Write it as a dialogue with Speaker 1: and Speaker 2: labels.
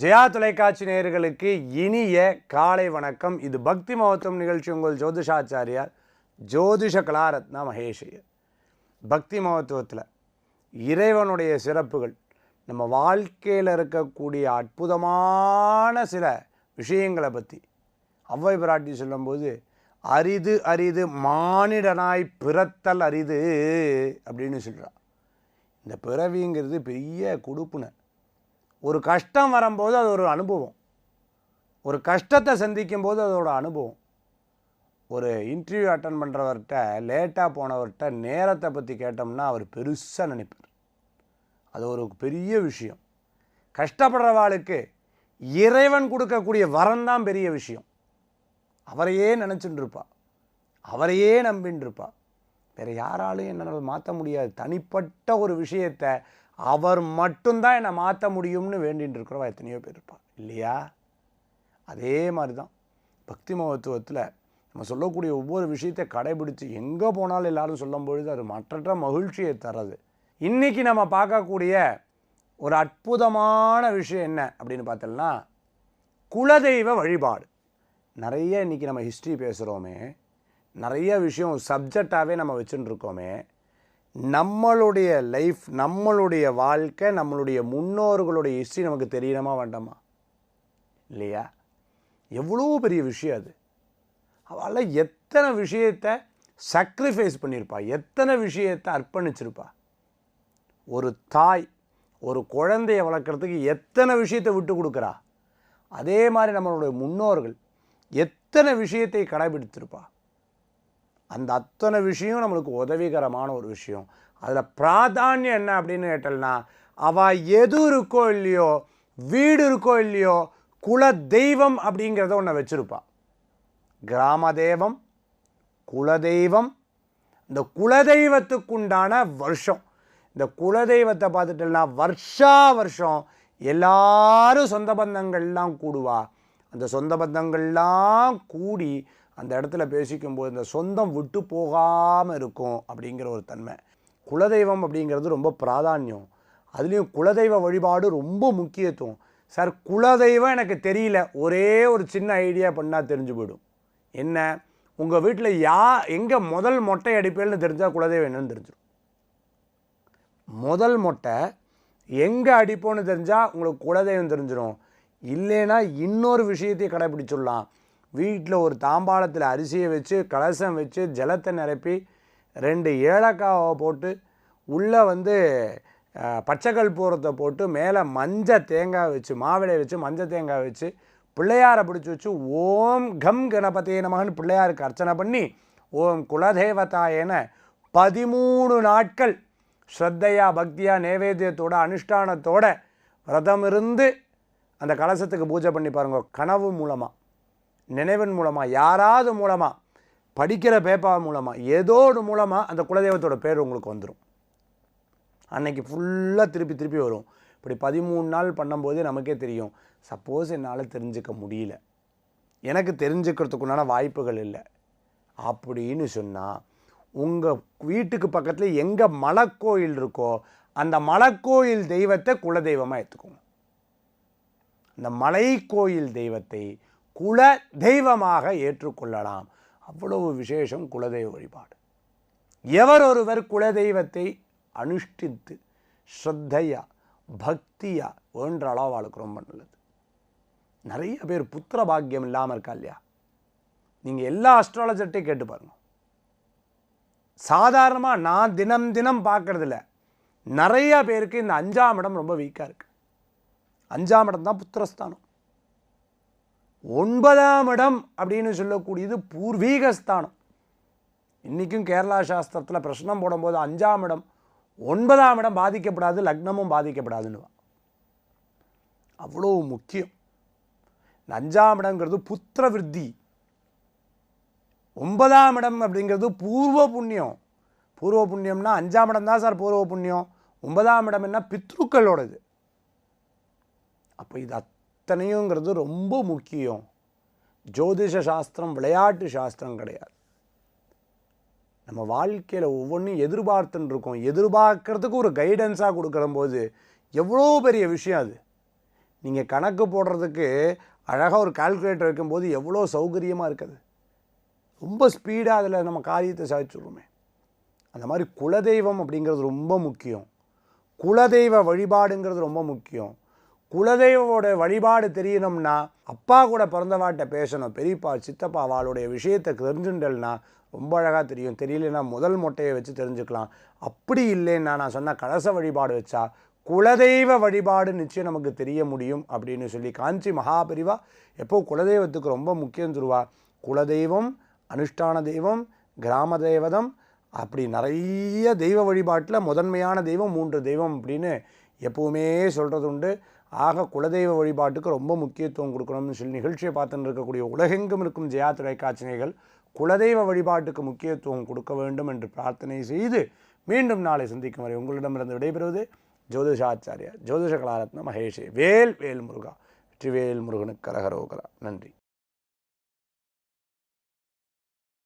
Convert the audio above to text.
Speaker 1: ஜெயா தொலைக்காட்சி நேயர்களுக்கு இனிய காலை வணக்கம். இது பக்தி மகத்துவம் நிகழ்ச்சி உங்கள் ஜோதிஷாச்சாரியார் ஜோதிஷ கலாரத்னா மகேஷ் பக்தி மகத்துவத்தில் இறைவனுடைய சிறப்புகள் நம்ம வாழ்க்கையில் இருக்கக்கூடிய அற்புதமான சில விஷயங்களை பற்றி அவ்வை பிராட்டி சொல்லும்போது அரிது அரிது மானிடனாய் பிறத்தல் அரிது அப்படின்னு சொல்றா. இந்த பிறவிங்கிறது பெரிய கொடுப்புன ஒரு கஷ்டம் வரும்போது அது ஒரு அனுபவம். ஒரு கஷ்டத்தை சந்திக்கும் போது அதோட அனுபவம். ஒரு இன்டர்வியூ அட்டன் பண்ணுறவர்கிட்ட லேட்டாக போனவர்கிட்ட நேரத்தை பற்றி கேட்டோம்னா அவர் பெருசாக நினைப்பார். அது ஒரு பெரிய விஷயம். கஷ்டப்படுறவாளுக்கு இறைவன் கொடுக்கக்கூடிய வரம் தான் பெரிய விஷயம். அவரையே நினச்சிட்டு இருப்பா. அவரையே நம்பின்னு இருப்பா. வேறு யாராலும் என்னால் மாற்ற முடியாது. தனிப்பட்ட ஒரு விஷயத்தை அவர் மட்டும்தான் என்னை மாற்ற முடியும்னு வேண்டின்னு இருக்கிறவா எத்தனையோ பேர் இருப்பா இல்லையா? அதே மாதிரி தான் பக்தி மகத்துவத்தில் நம்ம சொல்லக்கூடிய ஒவ்வொரு விஷயத்தை கடைபிடித்து எங்கே போனாலும் எல்லாரும் சொல்லும் பொழுது அது மற்றற்ற மகிழ்ச்சியை தர்றது. இன்றைக்கி நம்ம பார்க்கக்கூடிய ஒரு அற்புதமான விஷயம் என்ன அப்படின்னு பார்த்தோம்னா குலதெய்வ வழிபாடு. நிறைய இன்றைக்கி நம்ம ஹிஸ்ட்ரி பேசுகிறோமே நிறைய விஷயம் சப்ஜெக்டாகவே நம்ம வச்சுட்டுருக்கோமே நம்மளுடைய லைஃப் நம்மளுடைய வாழ்க்கை நம்மளுடைய முன்னோர்களுடைய ஹிஸ்ட்ரி நமக்கு தெரியணுமா வேண்டாமா? இல்லையா? எவ்வளோ பெரிய விஷயம் அது. அவள் எத்தனை விஷயத்தை சக்ரிஃபைஸ் பண்ணியிருப்பா எத்தனை விஷயத்தை அர்ப்பணிச்சிருப்பா? ஒரு தாய் ஒரு குழந்தைய வளர்க்குறதுக்கு எத்தனை விஷயத்தை விட்டு கொடுக்குறா? அதே மாதிரி நம்மளுடைய முன்னோர்கள் எத்தனை விஷயத்தை கடைபிடித்திருப்பா? அந்த அத்தனை விஷயம் நம்மளுக்கு உதவிகரமான ஒரு விஷயம். அதில் பிராதானியம் என்ன அப்படின்னு கேட்டல்னா அவள் எது இருக்கோ இல்லையோ வீடு இருக்கோ இல்லையோ குல தெய்வம் அப்படிங்கிறத ஒன்று வச்சுருப்பா. கிராம தெய்வம் குலதெய்வம் இந்த குலதெய்வத்துக்குண்டான வருஷம். இந்த குலதெய்வத்தை பார்த்துட்டோம்னா வருஷா வருஷம் எல்லாரும் சொந்த பந்தங்கள்லாம் கூடுவா. அந்த சொந்த பந்தங்கள்லாம் கூடி அந்த இடத்துல பேசிக்கும்போது இந்த சொந்தம் விட்டு போகாமல் இருக்கும் அப்படிங்கிற ஒரு தன்மை. குலதெய்வம் அப்படிங்கிறது ரொம்ப பிராதானியம். அதுலேயும் குலதெய்வ வழிபாடு ரொம்ப முக்கியத்துவம். சார் குலதெய்வம் எனக்கு தெரியல. ஒரே ஒரு சின்ன ஐடியா பண்ணால் தெரிஞ்சு போயிடும். என்ன? உங்கள் வீட்டில் யா எங்கே முதல் மொட்டை அடிப்பேன்னு தெரிஞ்சால் குலதெய்வம் என்னன்னு தெரிஞ்சிடும். முதல் மொட்டை எங்கே அடிப்போன்னு தெரிஞ்சால் உங்களுக்கு குலதெய்வம் தெரிஞ்சிடும் இல்லைன்னா இன்னொரு விஷயத்தையும் கடைப்பிடிச்சிடலாம் வீட்டில் ஒரு தாம்பாளத்தில் அரிசியை வச்சு கலசம் வச்சு ஜலத்தை நிரப்பி ரெண்டு ஏலக்காவை போட்டு உள்ளே வந்து பச்சைக்கல் பூரத்தை போட்டு மேலே மஞ்சள் தேங்காய் வச்சு மாவிளை வச்சு மஞ்சள் தேங்காய் வச்சு பிள்ளையாரை பிடிச்சி வச்சு ஓம் கம் கணபதியை நமகன் பிள்ளையாருக்கு அர்ச்சனை பண்ணி ஓம் குலதேவதாயன பதிமூணு நாட்கள் ஸ்ரத்தையா பக்தியா நேவேத்தியத்தோட அனுஷ்டானத்தோட விரதம் இருந்து அந்த கலசத்துக்கு பூஜை பண்ணி பாருங்க கனவு மூலமாக நினைவன் மூலமாக யாராவது மூலமாக படிக்கிற பேப்பர் மூலமாக ஏதோடு மூலமாக அந்த குலதெய்வத்தோட பேர் உங்களுக்கு வந்துடும் அன்னைக்கு ஃபுல்லாக திருப்பி திருப்பி வரும். இப்படி பதிமூணு நாள் பண்ணும்போதே நமக்கே தெரியும். சப்போஸ் என்னால் தெரிஞ்சுக்க முடியல. எனக்கு தெரிஞ்சுக்கிறதுக்குண்டான வாய்ப்புகள் இல்லை. அப்படின்னு சொன்னால் உங்கள் வீட்டுக்கு பக்கத்தில் எங்கே மலைக்கோயில் இருக்கோ அந்த மலைக்கோயில் தெய்வத்தை குலதெய்வமாக எடுத்துக்கோங்க அந்த மலைக்கோயில் தெய்வத்தை குல தெய்வமாக ஏற்றுக்கொள்ளலாம். அவ்வளவு விசேஷம் குலதெய்வ வழிபாடு. எவர் ஒருவர் குலதெய்வத்தை அனுஷ்டித்து ஸ்ரத்தையா பக்தியா வேண்ட அளவாளுக்கு ரொம்ப நல்லது. நிறைய பேர் புத்திர பாக்கியம் இல்லாமல் இருக்கா இல்லையா? நீங்கள் எல்லா அஸ்ட்ராலஜர்ட்டையும் கேட்டு பாருங்க. சாதாரணமாக நான் தினம் தினம் பார்க்கறதில்ல. நிறைய பேருக்கு இந்த அஞ்சாம் இடம் ரொம்ப வீக்காக இருக்குது அஞ்சாம் இடம் தான் புத்திரஸ்தானம். ஒன்பதாம் இடம் அப்படின்னு சொல்லக்கூடியது பூர்வீகஸ்தானம். இன்றைக்கும் கேரளா சாஸ்திரத்தில் பிரச்சனம் போடும்போது அஞ்சாம் இடம் ஒன்பதாம் இடம் பாதிக்கப்படாது லக்னமும் பாதிக்கப்படாதுன்னு அவ்வளோ முக்கியம். இந்த அஞ்சாம் இடங்கிறது புத்திர விருத்தி ஒன்பதாம் இடம் அப்படிங்கிறது பூர்வ புண்ணியம். பூர்வ புண்ணியம்னா அஞ்சாம் இடம் தான் சார் பூர்வ புண்ணியம். ஒன்பதாம் இடம் என்ன? பித்ருக்களோடது. அப்போ இது அத்தனையுங்கிறது ரொம்ப முக்கியம். ஜோதிஷ சாஸ்திரம் விளையாட்டு சாஸ்திரம் கிடையாது. நம்ம வாழ்க்கையில் ஒவ்வொன்றும் எதிர்பார்த்துன்னு இருக்கோம். எதிர்பார்க்கறதுக்கு ஒரு கைடன்ஸாக கொடுக்குறம்போது எவ்வளோ பெரிய விஷயம் அது? நீங்கள் கணக்கு போடுறதுக்கு அழகாக ஒரு கால்குலேட்டர் வைக்கும்போது எவ்வளோ சௌகரியமாக இருக்குது? ரொம்ப ஸ்பீடாக அதில் நம்ம காரியத்தை சாதிச்சுடுவோமே அந்த மாதிரி குலதெய்வம் அப்படிங்கிறது ரொம்ப முக்கியம். குலதெய்வ வழிபாடுங்கிறது ரொம்ப முக்கியம். குலதெய்வோட வழிபாடு தெரியணும்னா அப்பா கூட பிறந்தவாட்ட பேசணும். பெரியப்பா சித்தப்பா அவளுடைய விஷயத்தை தெரிஞ்சுட்டல்னா ரொம்ப அழகாக தெரியும். தெரியலனா முதல் மொட்டையை வச்சு தெரிஞ்சுக்கலாம். அப்படி இல்லைன்னா நான் சொன்ன கலச வழிபாடு வச்சா குலதெய்வ வழிபாடு நிச்சயம் நமக்கு தெரிய முடியும் அப்படின்னு சொல்லி காஞ்சி மகாபிரிவா எப்போ குலதெய்வத்துக்கு ரொம்ப முக்கியம் தருவா குலதெய்வம் அனுஷ்டான தெய்வம் கிராம தேவதம் அப்படி நிறைய தெய்வ வழிபாட்டில் முதன்மையான தெய்வம் மூன்று தெய்வம் அப்படின்னு எப்போவுமே சொல்கிறது உண்டு ஆக குலதெய்வ வழிபாட்டுக்கு ரொம்ப முக்கியத்துவம் கொடுக்கணும்னு சொல்லி நிகழ்ச்சியை பார்த்துட்டு இருக்கக்கூடிய உலகெங்கும் இருக்கும் ஜெயா தொலைக்காட்சிகள் குலதெய்வ வழிபாட்டுக்கு முக்கியத்துவம் கொடுக்க வேண்டும் என்று பிரார்த்தனை செய்து மீண்டும் நாளை சந்திக்கும் வரை உங்களிடமிருந்து விடைபெறுவது ஜோதிஷாச்சாரியா ஜோதிஷ கலாரத்ன மகேஷே. வேல் வேல் முருகா வெற்றிவேல் முருகனுக்கு கரகரோகரா. நன்றி.